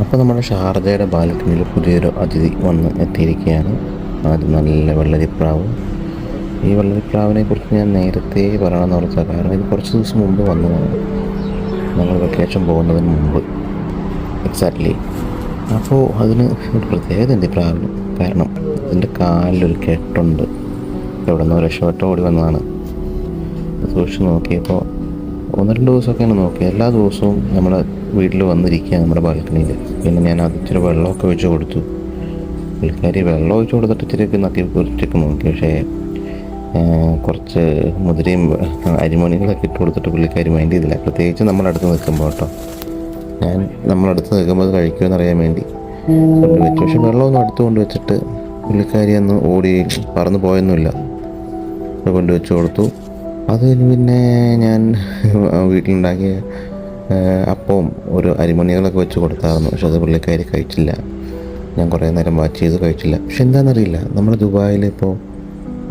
അപ്പോൾ നമ്മുടെ ഷാർജയുടെ ബാലക്കണിയിൽ പുതിയൊരു അതിഥി വന്ന് എത്തിയിരിക്കുകയാണ്. അത് നല്ല വെള്ളരിപ്രാവ്. ഈ വെള്ളരിപ്രാവിനെ കുറിച്ച് ഞാൻ നേരത്തെ പറയണമെന്ന് ഓർത്ത. കാരണം ഇത് കുറച്ച് ദിവസം മുമ്പ് വന്നതാണ്. ഞങ്ങൾ വെക്കേഷൻ പോകുന്നതിന് മുമ്പ്. എക്സാക്ട്ലി അപ്പോൾ അതിന് ഒരു പ്രത്യേകത ഈ പ്രാവിന്. കാരണം ഇതിന്റെ കാലിലൊരു കെട്ടുണ്ട്. എവിടെ നിന്നോ രക്ഷപ്പെട്ട് ഓടി വന്നതാണ്. സൂക്ഷിച്ച് നോക്കിയപ്പോൾ ഒന്ന് രണ്ട് ദിവസമൊക്കെയാണ് നോക്കി. എല്ലാ ദിവസവും നമ്മുടെ വീട്ടിൽ വന്നിരിക്കുക നമ്മുടെ ബാൽക്കണിയിൽ. പിന്നെ ഞാൻ അത് ഇച്ചിരി വെള്ളമൊക്കെ ഒഴിച്ച് കൊടുത്തു. പുള്ളിക്കാരി വെള്ളം ഒഴിച്ച് കൊടുത്തിട്ട് ഇച്ചിരി നക്കി കുറച്ചൊക്കെ നോക്കി പക്ഷേ കുറച്ച് മുതിരയും അരിമണികളൊക്കെ ഇട്ട് കൊടുത്തിട്ട് പുള്ളിക്കാരി മൈൻഡ് ചെയ്തില്ല. പ്രത്യേകിച്ച് നമ്മളടുത്ത് നിൽക്കുമ്പോൾ കേട്ടോ. ഞാൻ നമ്മളടുത്ത് നിൽക്കുമ്പോൾ അത് കഴിക്കുമെന്ന് അറിയാൻ വേണ്ടി. കൊണ്ടുവച്ചു പക്ഷെ വെള്ളമൊന്നും അടുത്ത് കൊണ്ടുവച്ചിട്ട് പുള്ളിക്കാരി അന്ന് ഓടി പറന്ന് പോയൊന്നുമില്ല. കൊണ്ടുവച്ച് കൊടുത്തു. അത് കഴിഞ്ഞ് പിന്നെ ഞാൻ വീട്ടിലുണ്ടാക്കിയ അപ്പവും ഒരു അരിമണികളൊക്കെ വെച്ച് കൊടുത്തായിരുന്നു. പക്ഷെ അത് പുള്ളിക്കാരി കഴിച്ചില്ല. ഞാൻ കുറേ നേരം വാച്ച് ചെയ്ത് കഴിച്ചില്ല. പക്ഷെ എന്താണെന്നറിയില്ല. നമ്മൾ ദുബായിൽ ഇപ്പോൾ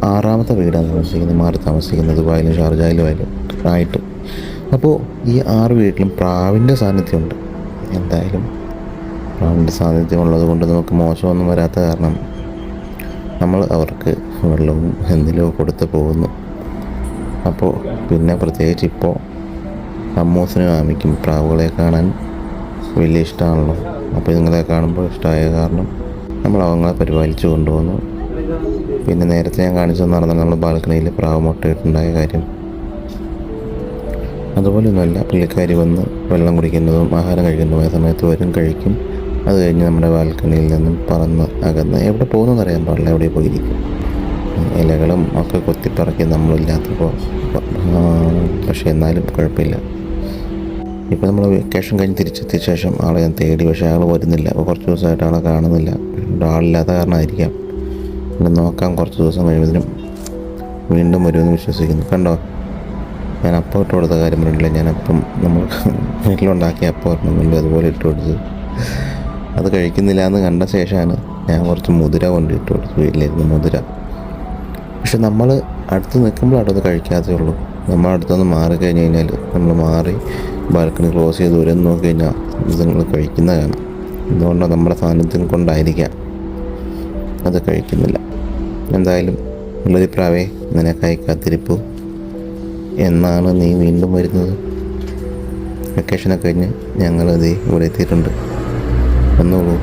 ആറാമത്തെ വീടാണ് താമസിക്കുന്നത്. മാറി താമസിക്കുന്നത് ദുബായിലും ഷാർജായിലും ആയാലും ആയിട്ട്. അപ്പോൾ ഈ ആറ് വീട്ടിലും പ്രാവിന്റെ സാന്നിധ്യമുണ്ട്. എന്തായാലും പ്രാവിന്റെ സാന്നിധ്യം ഉള്ളത് കൊണ്ട് നമുക്ക് മോശമൊന്നും വരാത്ത കാരണം നമ്മൾ അവർക്ക് വെള്ളവും എന്തെങ്കിലും കൊടുത്ത് പോകുന്നു. അപ്പോൾ പിന്നെ പ്രത്യേകിച്ച് ഇപ്പോൾ അമ്മൂസിനും ആമിക്കും പ്രാവുകളെ കാണാൻ വലിയ ഇഷ്ടമാണല്ലോ. അപ്പോൾ ഇതുങ്ങളെ കാണുമ്പോൾ ഇഷ്ടമായ കാരണം നമ്മൾ അവങ്ങളെ പരിപാലിച്ച് കൊണ്ടുപോകുന്നു. പിന്നെ നേരത്തെ ഞാൻ കാണിച്ചു നടന്ന നമ്മൾ ബാൽക്കണിയിൽ പ്രാവ് മുട്ടയിട്ടുണ്ടായ കാര്യം. അതുപോലെയൊന്നുമല്ല പുള്ളിക്കാരി വന്ന് വെള്ളം കുടിക്കുന്നതും ആഹാരം കഴിക്കുന്നതുമായ സമയത്ത് വരും കഴിക്കും. അത് കഴിഞ്ഞ് നമ്മുടെ ബാൽക്കണിയിൽ നിന്നും പറന്ന് അകന്ന് എവിടെ പോകുന്നതെന്ന് അറിയാൻ പാടില്ല എവിടെ പോയിരിക്കും. ഇലകളും ഒക്കെ കൊത്തിപ്പറക്കി നമ്മളില്ലാത്തപ്പോൾ. പക്ഷേ എന്നാലും കുഴപ്പമില്ല. ഇപ്പോൾ നമ്മൾ വെക്കേഷൻ കഴിഞ്ഞ് തിരിച്ചെത്തിയ ശേഷം ആളെ ഞാൻ തേടി. പക്ഷേ അയാൾ വരുന്നില്ല. അപ്പോൾ കുറച്ച് ദിവസമായിട്ട് ആളെ കാണുന്നില്ല. ആളില്ലാത്ത കാരണമായിരിക്കാം. പിന്നെ നോക്കാം കുറച്ച് ദിവസം കഴിയുമ്പോഴത്തേനും വീണ്ടും വരുമെന്ന് വിശ്വസിക്കുന്നു. കണ്ടോ? ഞാൻ അപ്പം ഇട്ട് കൊടുത്ത കാര്യം പറഞ്ഞില്ല ഞാൻ അപ്പം നമ്മൾ വീട്ടിലുണ്ടാക്കിയ അപ്പം ഒരെണ്ണമുണ്ട് അതുപോലെ ഇട്ട് കൊടുത്ത്. അത് കഴിക്കുന്നില്ല എന്ന് കണ്ട ശേഷമാണ് ഞാൻ കുറച്ച് മുതിര കൊണ്ട് ഇട്ട് കൊടുത്തു വീട്ടിലിരുന്ന് മുതിര. പക്ഷെ നമ്മൾ അടുത്ത് നിൽക്കുമ്പോഴാണ് അത് കഴിക്കാതെ ഉള്ളൂ. നമ്മൾ അടുത്തുനിന്ന് മാറി കഴിഞ്ഞ് കഴിഞ്ഞാൽ നമ്മൾ മാറി ബാൽക്കണി ക്ലോസ് ചെയ്ത് ദൂരം നോക്കി കഴിഞ്ഞാൽ നിങ്ങൾ കഴിക്കുന്ന കാണാം എന്തുകൊണ്ടാണ് നമ്മുടെ സാന്നിധ്യം കൊണ്ടായിരിക്കാം അത് കഴിക്കുന്നില്ല. എന്തായാലും ഉള്ളൊരു പ്രാവേ നിനക്കായി കാത്തിരിപ്പു. എന്നാണ് നീ വീണ്ടും വരുന്നത്. വെക്കേഷനൊക്കെ കഴിഞ്ഞ് ഞങ്ങളത് ഇവിടെ എത്തിയിട്ടുണ്ട്. വന്നോളൂ.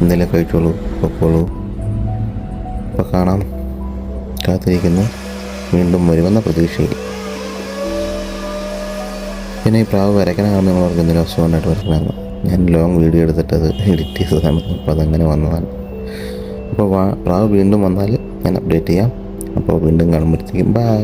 എന്തെങ്കിലും കഴിച്ചോളൂ പൊക്കോളൂ. അപ്പോൾ കാണാം. കാത്തിരിക്കുന്നു. വീണ്ടും വരുമെന്ന പ്രതീക്ഷയിൽ. പിന്നെ ഈ പ്രാവ് വരയ്ക്കണമെന്ന് നമ്മളവർക്ക് എന്തെങ്കിലും അസുഖമായിട്ട് വരയ്ക്കണമെന്ന് ഞാൻ ലോങ് വീഡിയോ എടുത്തിട്ട് അത് എഡിറ്റ് ചെയ്തതാണ് അപ്പോൾ അതങ്ങനെ വന്നതാണ്. അപ്പോൾ പ്രാവ് വീണ്ടും വന്നാൽ ഞാൻ അപ്ഡേറ്റ് ചെയ്യാം. അപ്പോൾ വീണ്ടും കാണുമ്പോഴത്തേക്കും ബൈ